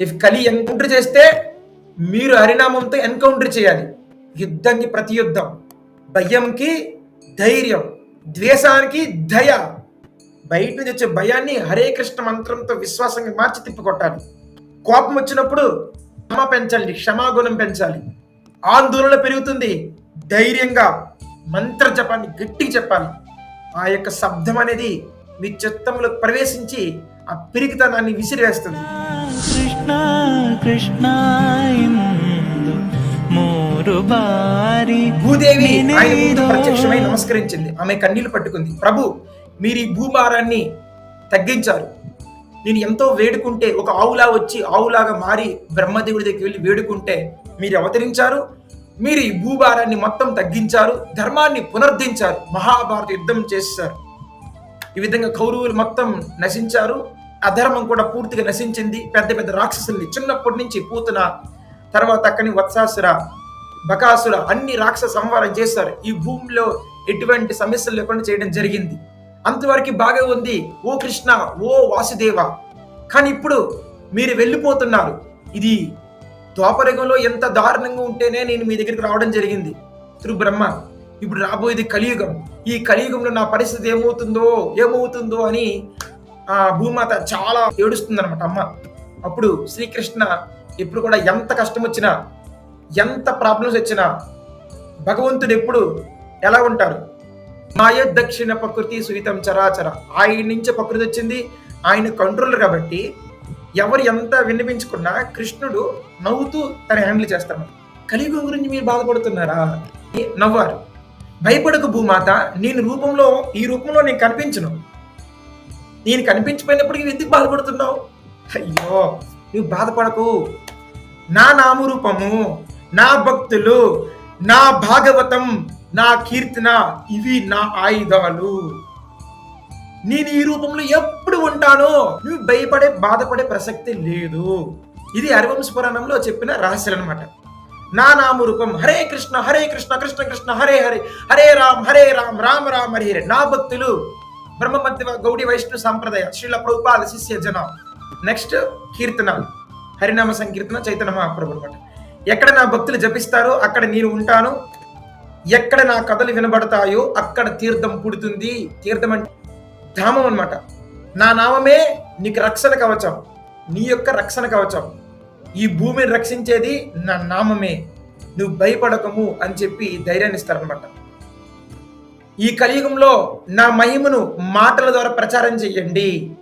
If కలి encounter చేస్తే మీరు హరినామంతో ఎన్కౌంటర్ చేయాలి. యుద్ధంకి ప్రతి యుద్ధం. భయంకి ధైర్యం. ద్వేషానికి దయ. బయట నుంచి వచ్చే భయాన్ని హరే కృష్ణ మంత్రంతో విశ్వాసంగా మార్చి తిప్పికొట్టాలి. కోపం వచ్చినప్పుడు క్షమ పెంచాలి క్షమాగుణం పెంచాలి. ఆందోళన పెరుగుతుంది. ధైర్యంగా మంత్ర జపాన్ని గట్టిగా చెప్పాలి. ఆ యొక్క శబ్దం అనేది మీ చిత్తంలో ప్రవేశించి ఆ పిరికితనాన్ని విసిరివేస్తుంది. కృష్ణ కృష్ణ బారి భూదేవి ఆయన ముందు ప్రత్యక్షమై నమస్కరించింది. ఆమె కన్నీళ్ళు పట్టుకుంది. ప్రభు మీరు ఈ భూభారాన్ని తగ్గించారు. నేను ఎంతో వేడుకుంటే ఒక ఆవులా వచ్చి ఆవులాగా మారి బ్రహ్మదేవుడి దగ్గరికి వెళ్ళి వేడుకుంటే మీరు అవతరించారు. మీరు ఈ భూభారాన్ని మొత్తం తగ్గించారు. ధర్మాన్ని పునరుద్ధరించారు మహాభారత యుద్ధం చేశారు. ఈ విధంగా కౌరవులు మొత్తం నశించారు. అధర్మం కూడా పూర్తిగా నశించింది. పెద్ద పెద్ద రాక్షసుల్ని చిన్నప్పటి నుంచి పూతన తర్వాత అక్కడి వత్సాసుర బకాసుర అన్ని రాక్షస సంహారం చేశారు. ఈ భూమిలో ఎటువంటి సమస్యలు లేకుండా చేయడం జరిగింది. అంతవరకు బాగా ఉంది. ఓ కృష్ణ ఓ వాసుదేవ. కానీ ఇప్పుడు మీరు వెళ్ళిపోతున్నారు. ఇది ద్వాపరయుగంలో ఎంత దారుణంగా ఉంటేనే నేను మీ దగ్గరికి రావడం జరిగింది. త్రు బ్రహ్మ ఇప్పుడు రాబోయేది కలియుగం. ఈ కలియుగంలో నా పరిస్థితి ఏమవుతుందో ఏమవుతుందో అని ఆ భూమాత చాలా ఏడుస్తుందన్నమాట. అమ్మ అప్పుడు శ్రీకృష్ణ ఎప్పుడు కూడా ఎంత కష్టం వచ్చినా ఎంత ప్రాబ్లమ్స్ వచ్చినా భగవంతుడు ఎప్పుడు ఎలా ఉంటారు మాయ దక్షిణ ప్రకృతి సుహితం చరాచర. ఆయన నుంచి ప్రకృతి వచ్చింది ఆయన కంట్రోల్ కాబట్టి ఎవరు ఎంత వినిపించుకున్నా కృష్ణుడు నవ్వుతూ తన హ్యాండిల్ చేస్తాడు. కలియుగం గురించి మీరు బాధపడుతున్నారా? నవ్వారు. భయపడకు భూమాత నేను రూపంలో ఈ రూపంలో నేను కనిపించను. నేను కనిపించిపోయినప్పటికీ ఎందుకు బాధపడుతున్నావు? అయ్యో నువ్వు బాధపడకు. నా నామరూపము నా భక్తులు నా భాగవతం నా కీర్తన ఇవి నా ఆయుధాలు. నేను ఈ రూపంలో ఎప్పుడు ఉంటానో నువ్వు భయపడే బాధపడే ప్రసక్తి లేదు. ఇది హరివంశ పురాణంలో చెప్పిన రహస్యం అనమాట నా నామరూపం హరే కృష్ణ హరే కృష్ణ కృష్ణ కృష్ణ హరే హరే హరే రామ్ హరే రామ్ రామ రామ హరే. నా భక్తులు బ్రహ్మ గౌడి వైష్ణవ సాంప్రదాయ శ్రీల ప్రభుపాద శిష్య జన. నెక్స్ట్ కీర్తన. హరినామ సంకీర్తన చైతన్య మహాప్రభు అనమాట ఎక్కడ నా భక్తులు జపిస్తారో అక్కడ నేను ఉంటాను. ఎక్కడ నా కథలు వినబడతాయో అక్కడ తీర్థం పుడుతుంది. తీర్థం అంటే ధామం అనమాట నా నామమే నీకు రక్షణ కవచం. నీ యొక్క రక్షణ కవచం. ఈ భూమిని రక్షించేది నా నామమే. నువ్వు భయపడకము అని చెప్పి ధైర్యాన్ని ఇస్తారనమాట ఈ కలియుగంలో నా మహిమను మాటల ద్వారా ప్రచారం చెయ్యండి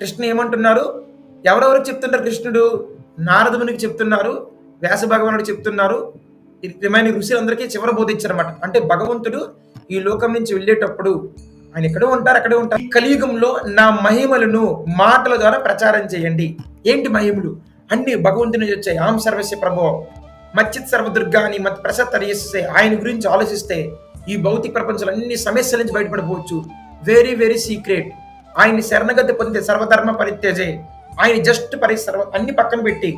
కృష్ణ ఏమంటున్నారు? ఎవరెవరికి చెప్తున్నారు కృష్ణుడు? నారదునికి చెప్తున్నారు వ్యాస భగవానుడు చెప్తున్నారు రిమైనింగ్ ఋషులందరికీ చివర బోధించారన్నమాట అంటే భగవంతుడు ఈ లోకం నుంచి వెళ్ళేటప్పుడు ఆయన ఎక్కడో ఉంటారు అక్కడే ఉంటారు. ఈ కలియుగంలో నా మహిమలను మాటల ద్వారా ప్రచారం చేయండి. ఏంటి మహిమలు? అన్ని భగవంతుని వచ్చే వచ్చాయి ఆం సర్వస్య ప్రభో మచ్చిత్ సర్వదుర్గాని మత్ ప్రసత్ ఆయన గురించి ఆలోచిస్తే ఈ భౌతిక ప్రపంచంలో అన్ని సమస్యల నుంచి బయటపడిపోవచ్చు వెరీ వెరీ సీక్రెట్ ఆయన్ని శరణగతి పొందితే సర్వధర్మ పరిత్యజే. ఆయన జస్ట్ పరి సర్వ అన్ని పక్కన పెట్టి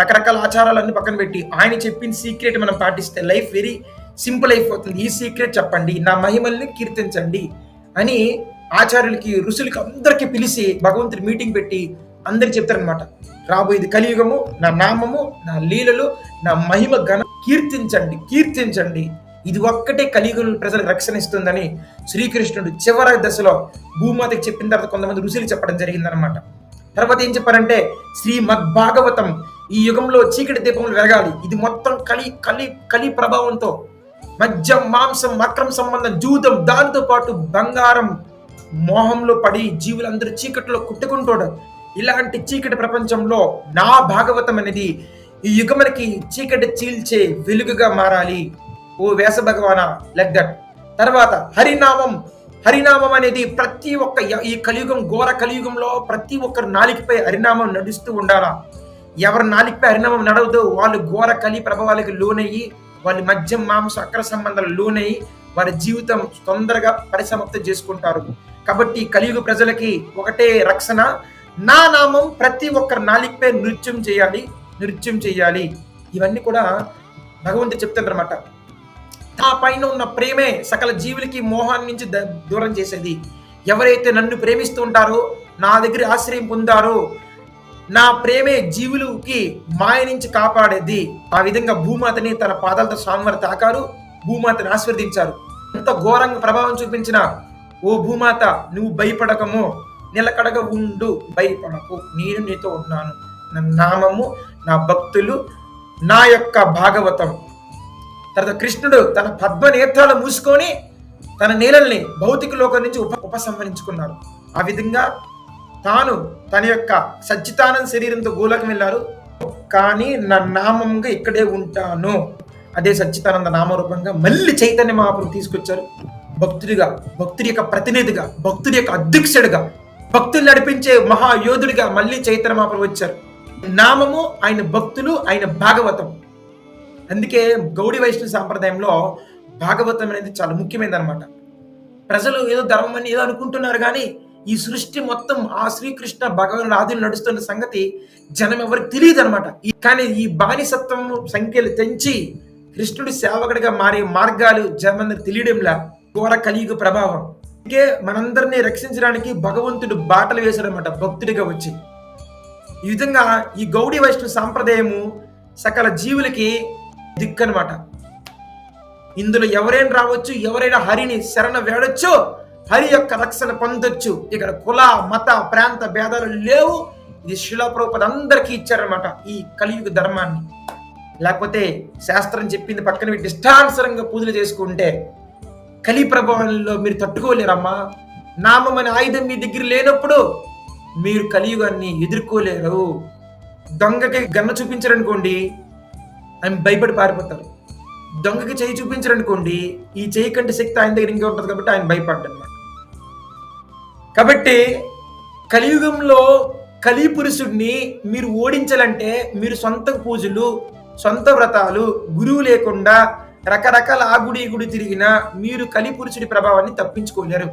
రకరకాల ఆచారాలన్నీ పక్కన పెట్టి ఆయన చెప్పిన సీక్రెట్ మనం పాటిస్తే లైఫ్ వెరీ సింపుల్ అయిపోతుంది. ఈ సీక్రెట్ చెప్పండి నా మహిమల్ని కీర్తించండి అని ఆచార్యులకి ఋషులకి అందరికీ పిలిచి భగవంతుడి మీటింగ్ పెట్టి అందరికి చెప్తారనమాట రాబోయేది కలియుగము నా నామము నా లీలలు నా మహిమ ఘన కీర్తించండి కీర్తించండి. ఇది ఒక్కటే కలియుగం ప్రజలకు రక్షణ ఇస్తుందని శ్రీకృష్ణుడు చివరి దశలో భూమాతకి చెప్పిన తర్వాత కొంతమంది ఋషులు చెప్పడం జరిగిందనమాట తర్వాత ఏం చెప్పారంటే శ్రీ మద్భాగవతం ఈ యుగంలో చీకటి దీపములు వెలగాలి. ఇది మొత్తం కలి కలి కలి ప్రభావంతో మద్యం మాంసం అక్రమ సంబంధం జూదం దాంతో పాటు బంగారం మోహంలో పడి జీవులందరూ చీకటిలో కుట్టుకుంటాడు. ఇలాంటి చీకటి ప్రపంచంలో నా భాగవతం అనేది ఈ యుగములకి చీకటి చీల్చే వెలుగుగా మారాలి. ఓ వేస భగవాన లెక్ దట్. తర్వాత హరినామం. హరినామం అనేది ప్రతి ఒక్క ఈ కలియుగం ఘోర కలియుగంలో ప్రతి ఒక్కరు నాలికపై హరినామం నడుస్తూ ఉండాలా? ఎవరి నాలికపై హరినామం నడవదు వాళ్ళు ఘోర కలి ప్రభావాలకు లోనయ్యి వాళ్ళ మద్యం మాంస అక్ర సంబంధాలు లోనయ్యి వారి జీవితం తొందరగా పరిసమాప్తం చేసుకుంటారు. కాబట్టి కలియుగ ప్రజలకి ఒకటే రక్షణ. నా నామం ప్రతి ఒక్కరి నాలికపై నృత్యం చేయాలి నృత్యం చేయాలి. ఇవన్నీ కూడా భగవంతుడు చెప్తారనమాట నా పైన ఉన్న ప్రేమే సకల జీవులకి మోహాన్ని నుంచి ద- దూరం చేసేది. ఎవరైతే నన్ను ప్రేమిస్తూ ఉంటారో నా దగ్గర ఆశ్రయం పొందారో నా ప్రేమే జీవులకి మాయ నుంచి కాపాడేది. ఆ విధంగా భూమాతని తన పాదాలతో స్వామివారు తాకారు భూమాతని ఆశీర్వదించారు. ఎంత ఘోరంగా ప్రభావం చూపించిన ఓ భూమాత నువ్వు భయపడకము. నిలకడగా ఉండు భయపడకు. నేను నీతో ఉన్నాను. నా నామము నా భక్తులు నా యొక్క భాగవతం. తర్వాత కృష్ణుడు తన పద్మ నేత్రాలు మూసుకొని తన నీళ్ళని భౌతిక లోకం నుంచి ఉప ఉపసంహరించుకున్నారు ఆ విధంగా తాను తన యొక్క సచ్చితానంద శరీరంతో గోలకం వెళ్ళారు. కానీ నా నామంగా ఇక్కడే ఉంటాను. అదే సచ్చితానంద నామరూపంగా మళ్ళీ చైతన్య మహాప్రభు తీసుకొచ్చారు. భక్తుడిగా భక్తుడి యొక్క ప్రతినిధిగా భక్తుడి యొక్క అధ్యక్షుడిగా భక్తులు నడిపించే మహాయోధుడిగా మళ్ళీ చైతన్య మహాప్రభు వచ్చారు. నామము ఆయన భక్తులు ఆయన భాగవతం. అందుకే గౌడి వైష్ణవ సాంప్రదాయంలో భాగవతం అనేది చాలా ముఖ్యమైనది అనమాట ప్రజలు ఏదో ధర్మం అని ఏదో అనుకుంటున్నారు కానీ ఈ సృష్టి మొత్తం ఆ శ్రీకృష్ణ భగవాన్ ఆదిలో నడుస్తున్న సంగతి జనం ఎవరికి తెలియదు అనమాట కానీ ఈ బానిసత్వం సంఖ్యలు తెంచి కృష్ణుడి సేవకుడిగా మారే మార్గాలు జనమందరికి తెలియడంలా ఘోర కలియుగ ప్రభావం. అందుకే మనందరినీ రక్షించడానికి భగవంతుడు బాటలు వేశాడనమాట భక్తుడిగా వచ్చి. ఈ విధంగా ఈ గౌడి వైష్ణవ సాంప్రదాయము సకల జీవులకి దిక్కనమాట. ఇందులో ఎవరైనా రావచ్చు ఎవరైనా హరిని శరణ వేడొచ్చు హరి యొక్క రక్షణ పొందొచ్చు. ఇక్కడ కుల మత ప్రాంత భేదాలు లేవు. ఇది శిలాప్రూపద అందరికీ ఇచ్చారనమాట ఈ కలియుగ ధర్మాన్ని. లేకపోతే శాస్త్రం చెప్పింది పక్కన పెట్టి ఇష్టానుసరంగా పూజలు చేసుకుంటే కలి ప్రభావంలో మీరు తట్టుకోలేరమ్మా. నామం అనే ఆయుధం మీ దగ్గర లేనప్పుడు మీరు కలియుగాన్ని ఎదుర్కోలేరు. దొంగకి గన్న చూపించారనుకోండి ఆయన భయపడి పారిపోతారు. దొంగకి చేయి చూపించారనుకోండి ఈ చేయి కంటే శక్తి ఆయన దగ్గర ఇంకా ఉంటుంది కాబట్టి ఆయన భయపడ్డాడు కాబట్టి కలియుగంలో కలి పురుషుడిని మీరు ఓడించాలంటే మీరు సొంత పూజలు సొంత వ్రతాలు గురువు లేకుండా రకరకాల ఆగుడి గుడి గుడి తిరిగినా మీరు కలి పురుషుడి ప్రభావాన్ని తప్పించుకోలేరు.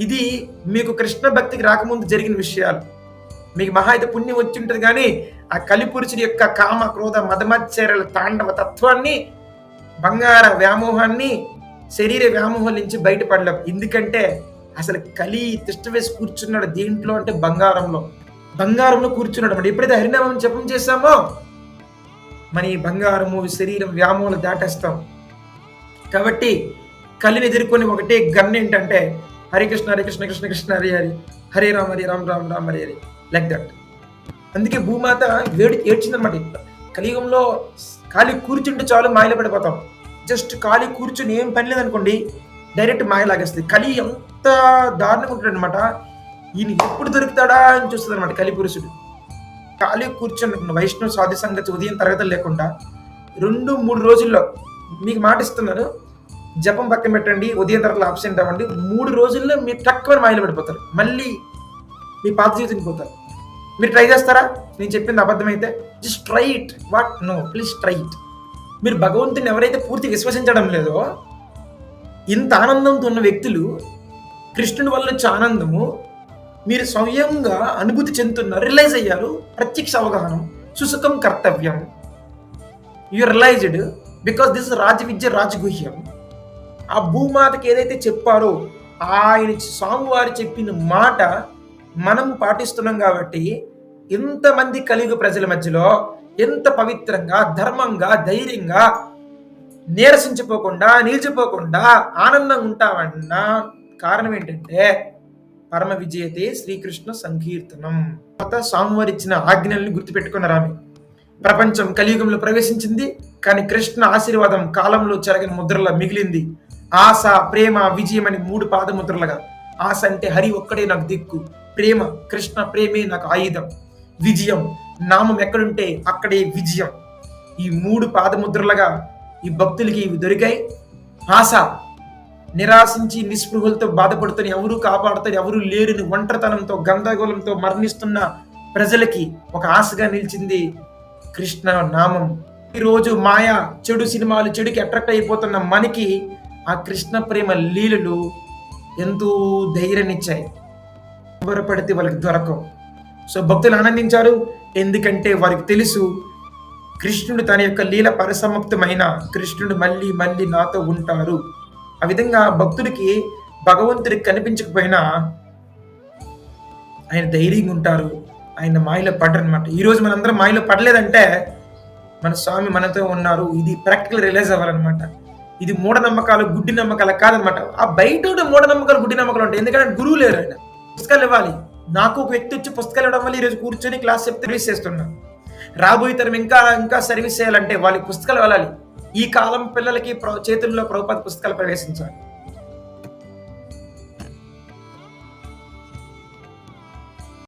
ఇది మీకు కృష్ణ భక్తికి రాకముందు జరిగిన విషయాలు. మీకు మహా అయితే పుణ్యం వచ్చి ఉంటుంది కానీ ఆ కలిపురుషుడి యొక్క కామ క్రోధ మదమచ్చర్యల తాండవ తత్వాన్ని బంగార వ్యామోహాన్ని శరీర వ్యామోహం నుంచి బయటపడలేం. ఎందుకంటే అసలు కలి తిష్ట వేసి కూర్చున్నాడు దేంట్లో అంటే బంగారంలో. బంగారంలో కూర్చున్నాడు అంటే ఎప్పుడైతే హరినామం జపం చేస్తామో మన ఈ బంగారము శరీరం వ్యామోహాలు దాటేస్తాం. కాబట్టి కలిని ఎదుర్కొని ఒకటే గన్ ఏంటంటే హరే కృష్ణ హరే కృష్ణ కృష్ణ కృష్ణ హరి హరి. హరే రామ్ హరి రామ్ రామ్ రామ హరి హరి. Like that. అందుకే భూమాత వేడి ఏడ్చిందనమాట కలియుగంలో ఖాళీ కూర్చుంటే చాలు మాయలో పడిపోతాం. జస్ట్ ఖాళీ కూర్చుని ఏం పని లేదనుకోండి డైరెక్ట్ మాయ లాగేస్తుంది. కలి ఎంత దారుణంగా ఉంటాడు అనమాట ఈయన ఎప్పుడు దొరుకుతాడా అని చూస్తుంది అనమాట కలి పురుషుడు. ఖాళీ కూర్చొని వైష్ణవ స్వాతి సంగతి ఉదయం తరగతులు లేకుండా రెండు మూడు రోజుల్లో మీకు మాట ఇస్తున్నాను. జపం పక్కన పెట్టండి ఉదయం తరగతులు ఆబ్సెంట్ అవ్వండి మూడు రోజుల్లో మీరు తక్కువ మాయలు పడిపోతారు. మళ్ళీ మీ పాత జీవితానికి పోతారు మీరు ట్రై చేస్తారా? నేను చెప్పింది అబద్ధమైతే? Just try it what no please try it మీరు భగవంతుని ఎవరైతే పూర్తి విశ్వసించడం లేదో ఇంత ఆనందంతో ఉన్న వ్యక్తులు కృష్ణుడి వల్ల వచ్చే ఆనందము మీరు స్వయంగా అనుభూతి చెందుతున్నారు రిలైజ్ అయ్యారు. ప్రత్యక్ష అవగాహన సుసుఖం కర్తవ్యం. యు రిలైజ్డ్ బికాస్ దిస్ రాజ విద్య రాజగుహ్యం. ఆ భూమాతకి ఏదైతే చెప్పారో ఆయన స్వామివారు చెప్పిన మాట మనం పాటిస్తున్నాం కాబట్టి ఎంతమంది కలియుగ ప్రజల మధ్యలో ఎంత పవిత్రంగా ధర్మంగా ధైర్యంగా నీరసించిపోకుండా నిలిచిపోకుండా ఆనందంగా ఉంటామన్న కారణం ఏంటంటే పరమ విజయతే శ్రీకృష్ణ సంకీర్తనం. తర్వాత స్వామివారు ఇచ్చిన ఆజ్ఞల్ని గుర్తుపెట్టుకున్నారు ఆమె? ప్రపంచం కలియుగంలో ప్రవేశించింది కానీ కృష్ణ ఆశీర్వాదం కాలంలో చెరగని ముద్రలా మిగిలింది. ఆశ ప్రేమ విజయం అని మూడు పాదముద్రలుగా. ఆశ అంటే హరి ఒక్కడే నాకు దిక్కు. ప్రేమ కృష్ణ ప్రేమే నాకు ఆయుధం విజయం. నామం ఎక్కడుంటే అక్కడే విజయం. ఈ మూడు పాదముద్రలుగా ఈ భక్తులకి ఇవి దొరికాయి. ఆశ నిరాశించి నిస్పృహలతో బాధపడుతున్న ఎవరు కాపాడుతారు ఎవరు లేరుని ఒంటరితనంతో గందరగోళంతో మరణిస్తున్న ప్రజలకి ఒక ఆశగా నిలిచింది కృష్ణ నామం. ఈరోజు మాయ చెడు సినిమాలు చెడుకి అట్రాక్ట్ అయిపోతున్న మనకి ఆ కృష్ణ ప్రేమ లీలలు ఎంతో ధైర్యాన్నిచ్చాయి. పడితే వాళ్ళకి దొరకవు. సో భక్తులు ఆనందించారు. ఎందుకంటే వారికి తెలుసు కృష్ణుడు తన యొక్క లీల పరిసమాప్తమైన కృష్ణుడు మళ్ళీ మళ్ళీ నాతో ఉంటారు. ఆ విధంగా భక్తుడికి భగవంతుడికి కనిపించకపోయినా ఆయన ధైర్యంగా ఉంటారు. ఆయన మాయలో పడ్డరనమాట ఈరోజు మనందరం మాయలో పడలేదంటే మన స్వామి మనతో ఉన్నారు. ఇది ప్రాక్టికల్ రిలైజ్ అవ్వాలన్నమాట. ఇది మూఢనమ్మకాలు గుడ్డి నమ్మకాలు కాదనమాట ఆ బయట ఉండే మూఢనమ్మకాలు గుడ్డి నమ్మకాలు ఉంటాయి. ఎందుకంటే గురువు లేరు ఆయన. పుస్తకాలు ఇవ్వాలి. నాకు ఒక వ్యక్తి వచ్చి పుస్తకాలు ఇవ్వడం వల్ల ఈరోజు కూర్చొని క్లాస్ చెప్తే సర్వీస్ చేస్తున్నా. రాబోయే తరం ఇంకా ఇంకా సర్వీస్ చేయాలంటే వాళ్ళకి పుస్తకాలు వెళ్ళాలి ఈ కాలం పిల్లలకి ప్ర- చేతుల్లో ప్రభుపాత పుస్తకాలు ప్రవేశించాలి.